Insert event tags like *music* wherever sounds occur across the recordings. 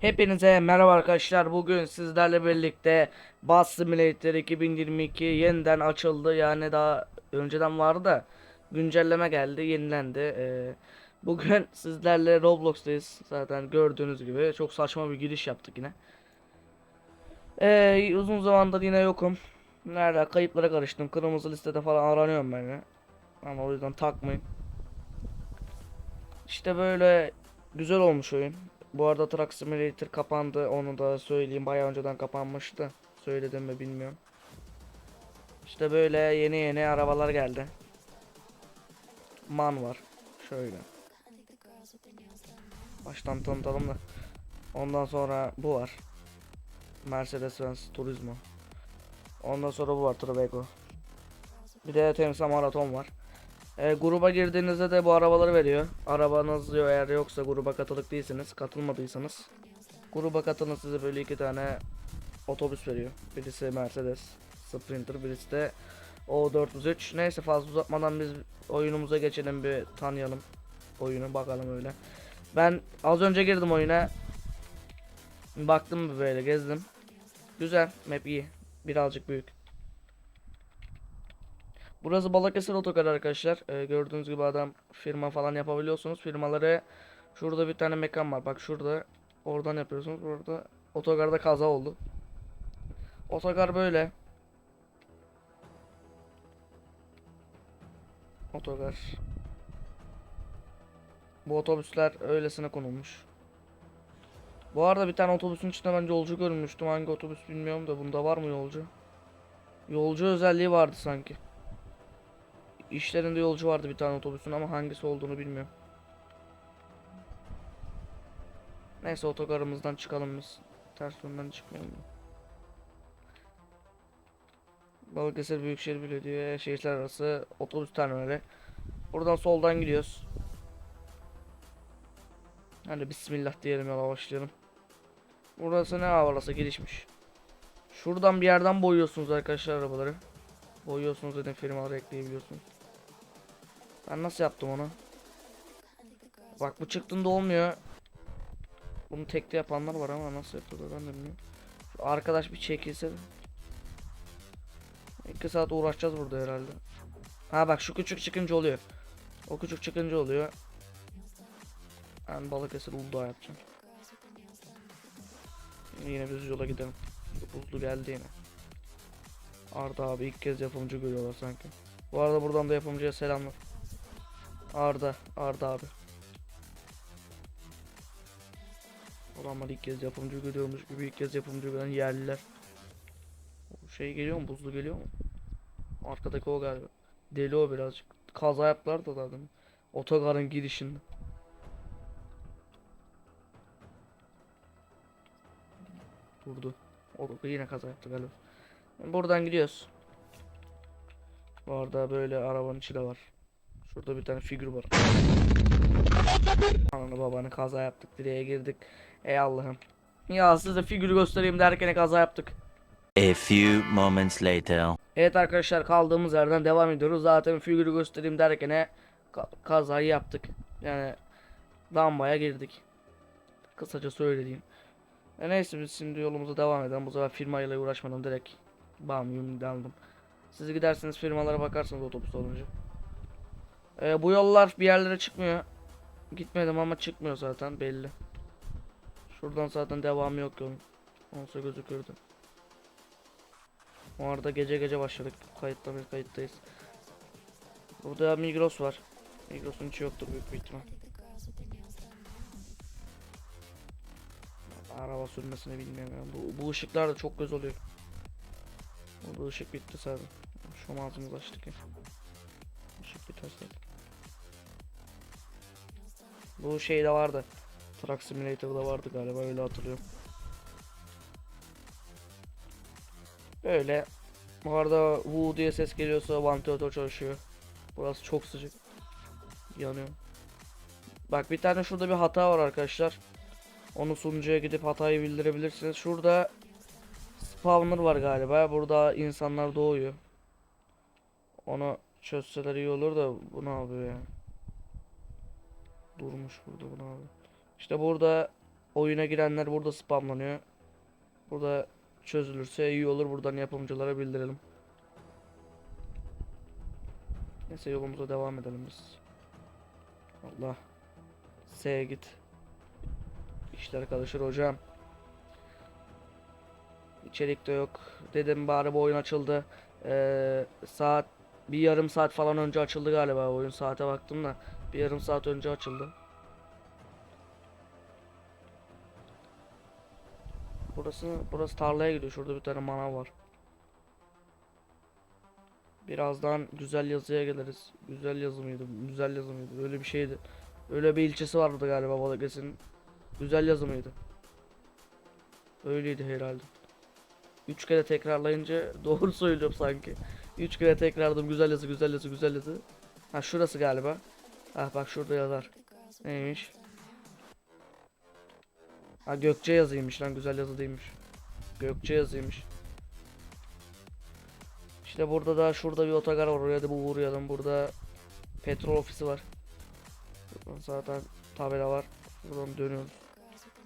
Hepinize merhaba arkadaşlar. Bugün sizlerle birlikte Bus Simulator 2022 yeniden açıldı. Yani daha önceden vardı da güncelleme geldi, yenilendi. Ee, bugün sizlerle Roblox'tayız. Zaten gördüğünüz gibi çok saçma bir giriş yaptık yine. Ee, uzun zamandır yine yokum. Nerede kayıplara karıştım. Kırmızı listede falan aranıyorum ben ya. Ama o yüzden takmayın. İşte böyle güzel olmuş oyun. Bu arada Truck Simulator kapandı. Onu da söyleyeyim. Bayağı önceden kapanmıştı. Söyledim mi bilmiyorum. İşte böyle yeni yeni arabalar geldi. Man var. Şöyle. Baştan tanıtalım da. Ondan sonra bu var. Mercedes-Benz Turismo. Ondan sonra bu var Traveco. Bir de Temsa Maraton var. E, gruba girdiğinizde de bu arabaları veriyor. Arabanız yo- eğer yoksa gruba katılık değilseniz, katılmadıysanız gruba katılın size böyle iki tane otobüs veriyor. Birisi Mercedes Sprinter, birisi de O403. Neyse fazla uzatmadan biz oyunumuza geçelim bir tanıyalım oyunu bakalım öyle. Ben az önce girdim oyuna. Baktım böyle gezdim. Güzel, map iyi. Birazcık büyük. Burası Balıkesir Otogar arkadaşlar. Ee, gördüğünüz gibi adam firma falan yapabiliyorsunuz. Firmaları şurada bir tane mekan var. Bak şurada. Oradan yapıyorsunuz. Burada otogarda kaza oldu. Otogar böyle. Otogar. Bu otobüsler öylesine konulmuş. Bu arada bir tane otobüsün içinde ben yolcu görmüştüm. Hangi otobüs bilmiyorum da bunda var mı yolcu? Yolcu özelliği vardı sanki. İşlerinde yolcu vardı bir tane otobüsün ama hangisi olduğunu bilmiyorum. Neyse otogarımızdan çıkalım biz. Ters yönden çıkmayalım. Balıkesir Büyükşehir Belediye şehirler arası otobüs terminali. Buradan soldan gidiyoruz. Hadi bismillah diyelim yola başlayalım. Burası ne havalası gelişmiş. Şuradan bir yerden boyuyorsunuz arkadaşlar arabaları. Boyuyorsunuz dedim firmaları ekleyebiliyorsunuz. Ben nasıl yaptım onu? Bak bu çıktığında olmuyor. Bunu tekte yapanlar var ama nasıl yapıyorlar ben de bilmiyorum. Arkadaş bir çekilse. 2 saat uğraşacağız burada herhalde. Ha bak şu küçük çıkınca oluyor. O küçük çıkınca oluyor. Ben Balıkesir Uludağ yapacağım. Yine düz yola gidelim. Buzlu geldi yine. Arda abi ilk kez yapımcı görüyorlar sanki. Bu arada buradan da yapımcıya selamlar. Arda, Arda abi. Adamlar ilk kez yapımcı görüyormuş gibi ilk kez yapımcı gören yerliler. Şey geliyor mu? Buzlu geliyor mu? Arkadaki o galiba. Deli o birazcık. Kaza yaptılar da zaten. Otogarın girişinde. Durdu. O yine kaza yaptı galiba. Buradan gidiyoruz. Bu arada böyle arabanın içi de var. Şurada bir tane figür var. Ananı babanı kaza yaptık. Direğe girdik. Ey Allah'ım. Ya size figürü göstereyim derken kaza yaptık. A few moments later. Evet arkadaşlar kaldığımız yerden devam ediyoruz. Zaten figürü göstereyim derken ka- kazayı yaptık. Yani lambaya girdik. Kısaca söyleyeyim. E neyse biz şimdi yolumuza devam edelim. Bu sefer firmayla uğraşmadan direkt bam yum aldım. Siz gidersiniz firmalara bakarsınız otobüs olunca. E, bu yollar bir yerlere çıkmıyor. Gitmedim ama çıkmıyor zaten belli. Şuradan zaten devamı yok yolun. Olsa gözükürdü. O arada gece gece başladık. Kayıtta bir kayıttayız. Burada Migros var. Migros'un içi yoktur büyük bir ihtimal. Araba sürmesini bilmiyorum. Bu, bu ışıklar da çok göz oluyor. Bu ışık bitti zaten. Şu ağzımızı açtık ya. Işık biterse. Bu şey de vardı. Truck Simulator'da vardı galiba öyle hatırlıyorum. Öyle. Bu arada Wu diye ses geliyorsa vantilatör çalışıyor. Burası çok sıcak. Yanıyor. Bak bir tane şurada bir hata var arkadaşlar. Onu sunucuya gidip hatayı bildirebilirsiniz. Şurada spawner var galiba. Burada insanlar doğuyor. Onu çözseler iyi olur da bu ne yapıyor ya? Durmuş burada bu ne yapıyor? İşte burada oyuna girenler burada spamlanıyor. Burada çözülürse iyi olur. Buradan yapımcılara bildirelim. Neyse yolumuza devam edelim biz. Allah. S'ye git. İşler karışır hocam. İçerik de yok. Dedim bari bu oyun açıldı. Ee, saat bir yarım saat falan önce açıldı galiba oyun saate baktım da bir yarım saat önce açıldı. Burası burası tarlaya gidiyor. Şurada bir tane manav var. Birazdan güzel yazıya geliriz. Güzel yazı mıydı? Güzel yazı mıydı? Öyle bir şeydi. Öyle bir ilçesi vardı galiba Balıkesir'in. Güzel yazı mıydı? Öyleydi herhalde. Üç kere tekrarlayınca *laughs* doğru söylüyorum sanki. Üç kere tekrarladım güzel yazı güzel yazı güzel yazı. Ha şurası galiba. Ah bak şurada yazar. Neymiş? Ha Gökçe yazıymış lan güzel yazı değilmiş. Gökçe yazıymış. İşte burada da şurada bir otogar var oraya da bu uğrayalım. Burada petrol ofisi var. Zaten tabela var. Buradan dönüyoruz.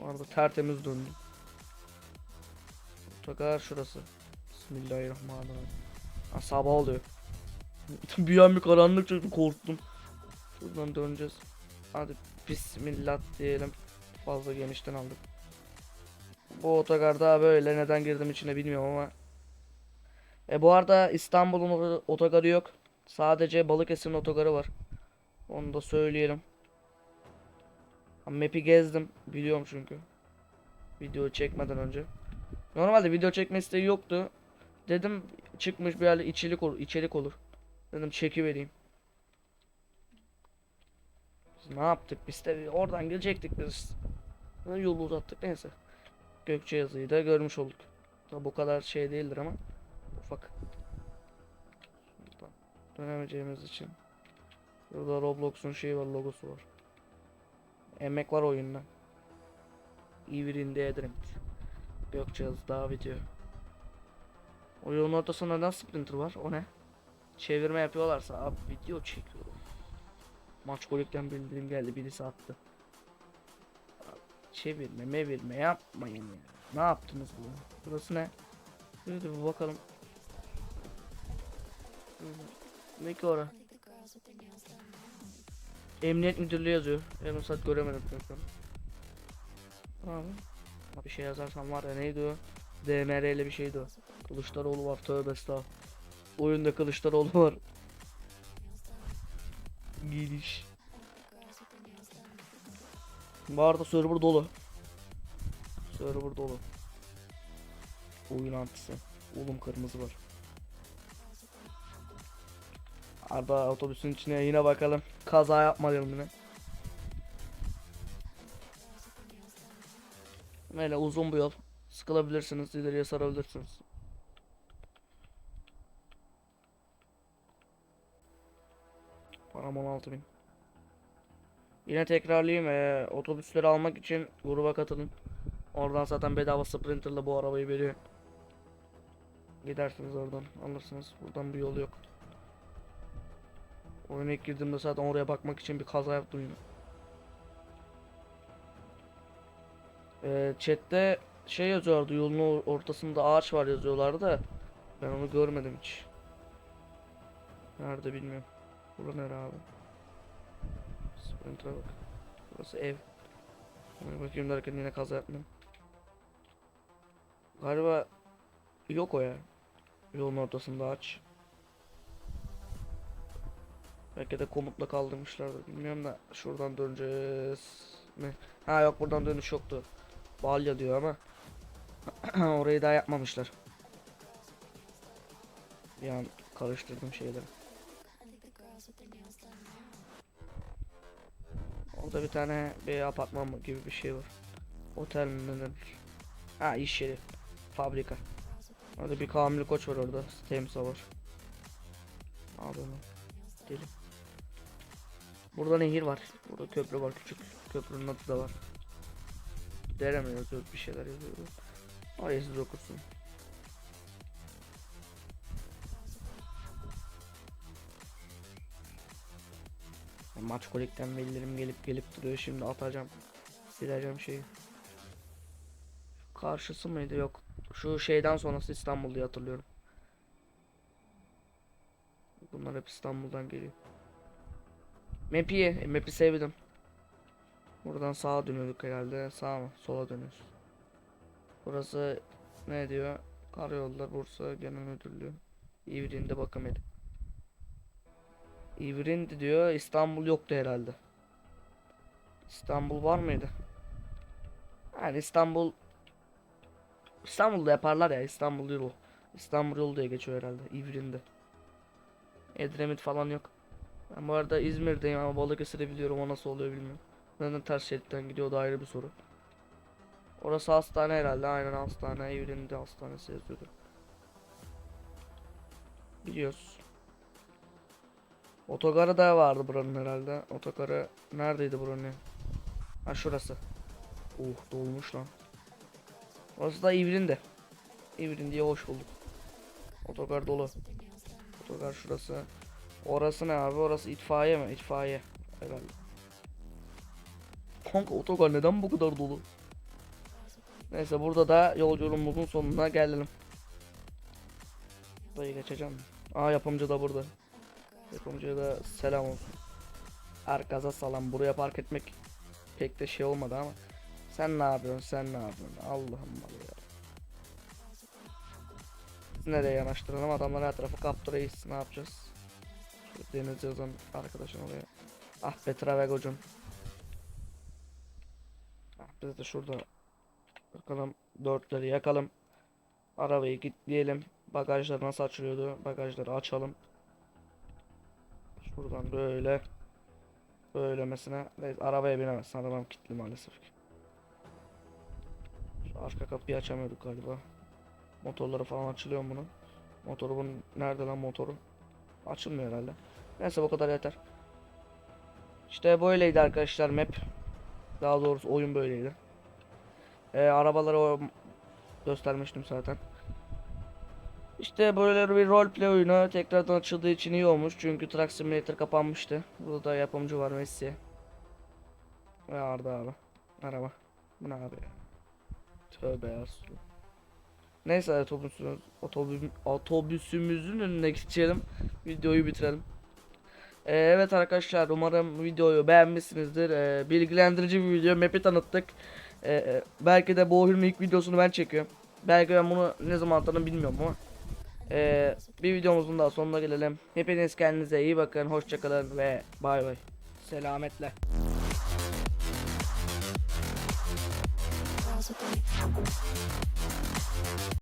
Bu arada tertemiz döndüm. Otogar şurası. Bismillahirrahmanirrahim. Ha, sabah oluyor. *laughs* bir an bir karanlık çıktı korktum. Şuradan döneceğiz. Hadi bismillah diyelim. Fazla genişten aldık. Bu otogarda böyle neden girdim içine bilmiyorum ama. E bu arada İstanbul'un oto- otogarı yok. Sadece Balıkesir'in otogarı var. Onu da söyleyelim. Map'i gezdim. Biliyorum çünkü. Video çekmeden önce. Normalde video çekme isteği yoktu. Dedim çıkmış bir yerde içerik olur, içerik olur. Dedim çekivereyim. Biz ne yaptık? Biz de oradan gelecektik biz. Yolu uzattık neyse. Gökçe yazıyı da görmüş olduk. Tabi bu kadar şey değildir ama ufak. Dönemeyeceğimiz için. Burada Roblox'un şeyi var, logosu var. Emek var oyunda. Evil in the Dream. Gökçe yazı daha video. O yolun ortasında neden Sprinter var? O ne? Çevirme yapıyorlarsa abi video çekiyorum. Maç golükten bildirim geldi birisi attı. Çevirme mevirme yapmayın ya. Ne yaptınız bu? Burası ne? Hadi bir bakalım. Ne ki ora? Emniyet müdürlüğü yazıyor. Yarım saat göremedim. Abi. Ama Bir şey yazarsam var ya neydi o? DMR ile bir şeydi o. Kılıçdaroğlu var tövbe estağfurullah. Oyunda Kılıçdaroğlu var. Geliş. Bu arada server dolu. Server dolu. Oyun antisi. Oğlum kırmızı var. Arda otobüsün içine yine bakalım. Kaza yapmayalım yine. Böyle uzun bir yol. Sıkılabilirsiniz, ileriye sarabilirsiniz. Param 16 bin. Yine tekrarlayayım. eee, otobüsleri almak için gruba katılın. Oradan zaten bedava Sprinter'la bu arabayı veriyor. Gidersiniz oradan alırsınız. Buradan bir yol yok. Oyuna ilk girdiğimde zaten oraya bakmak için bir kaza yaptım yine. Ee, chatte şey yazıyordu yolun or- ortasında ağaç var yazıyorlardı da ben onu görmedim hiç. Nerede bilmiyorum. Bura nere abi? Sprinter'a bak. Burası ev. Ona bakayım derken yine kaza yapmayayım. Galiba yok o ya. Yolun ortasında ağaç. Belki de komutla kaldırmışlardır. Bilmiyorum da şuradan döneceğiz. Ne? Ha yok buradan dönüş yoktu. Balya diyor ama *clears throat* orayı daha yapmamışlar. Bir an karıştırdım şeyleri. Orada bir tane bir apartman mı gibi bir şey var. Otel mi denir? Ha iş yeri. Fabrika. Orada bir Kamil Koç var orada. Temsa var. Abi onu. Deli. Burada nehir var. Burada köprü var küçük. Köprünün adı da var. Dere mi yazıyor bir şeyler yazıyor. Orayı siz okursun. Maç kolikten maillerim gelip gelip duruyor şimdi atacağım. Sileceğim şeyi. karşısı mıydı? Yok. Şu şeyden sonrası İstanbul diye hatırlıyorum. Bunlar hep İstanbul'dan geliyor. Map'i. E, Map'i sevdim. Buradan sağa dönüyorduk herhalde. Sağa mı? Sola dönüyoruz. Burası ne diyor? Karayollar Bursa Genel Müdürlüğü. İvrindi bakım evi. İvrindi diyor. İstanbul yoktu herhalde. İstanbul var mıydı? Yani İstanbul İstanbul'da yaparlar ya İstanbul yolu. İstanbul yolu diye geçiyor herhalde İvrindi. Edremit falan yok. Ben bu arada İzmir'deyim ama Balıkesir'i biliyorum o nasıl oluyor bilmiyorum. Neden ters şeritten gidiyor da ayrı bir soru. Orası hastane herhalde aynen hastane İvrindi hastanesi yazıyordu. Biliyoruz. Otogarı da vardı buranın herhalde. Otogarı neredeydi buranın? Ha şurası. Uh dolmuş lan. Orası da İvrin'de. İvrin diye hoş bulduk. Otogar dolu. Otogar şurası. Orası ne abi? Orası itfaiye mi? İtfaiye. Herhalde. Kanka otogar neden bu kadar dolu? Neyse burada da yolculuğumuzun sonuna gelelim. Burayı geçeceğim. Aa yapımcı da burada. Yapımcıya da selam olsun. Herkese selam. Buraya park etmek pek de şey olmadı ama. Sen ne yapıyorsun? Sen ne yapıyorsun? Allah'ım Allah ya. Nereye yanaştıralım? Adamlar her tarafı kaptı reis. Ne yapacağız? Şu deniz yazan arkadaşın oraya. Ah be Travegocun. Ah biz de şurada bakalım dörtleri yakalım. Arabayı kilitleyelim. Bagajlar nasıl açılıyordu? Bagajları açalım. Şuradan böyle böylemesine Neyse, arabaya binemezsin arabam kilitli maalesef ki. Şu arka kapıyı açamıyorduk galiba. Motorları falan açılıyor bunun? Motoru bunun nerede lan motoru? Açılmıyor herhalde. Neyse bu kadar yeter. İşte böyleydi arkadaşlar map. Daha doğrusu oyun böyleydi. Ee, arabaları göstermiştim zaten. İşte böyle bir roleplay oyunu tekrardan açıldığı için iyi olmuş. Çünkü Truck Simulator kapanmıştı. Burada da yapımcı var Messi. Ve Arda abi. Merhaba. Bu ne abi ya? Tövbe ya. Neyse otobüsümüz, otobüs, otobüsümüzün önüne geçelim. Videoyu bitirelim. Ee, evet arkadaşlar umarım videoyu beğenmişsinizdir. Ee, bilgilendirici bir video. Map'i tanıttık. Ee, e, belki de bu oyunun ilk videosunu ben çekiyorum. Belki ben bunu ne zaman atarım bilmiyorum ama. Ee, bir videomuzun daha sonuna gelelim. Hepiniz kendinize iyi bakın. Hoşçakalın ve bay bay. Selametle.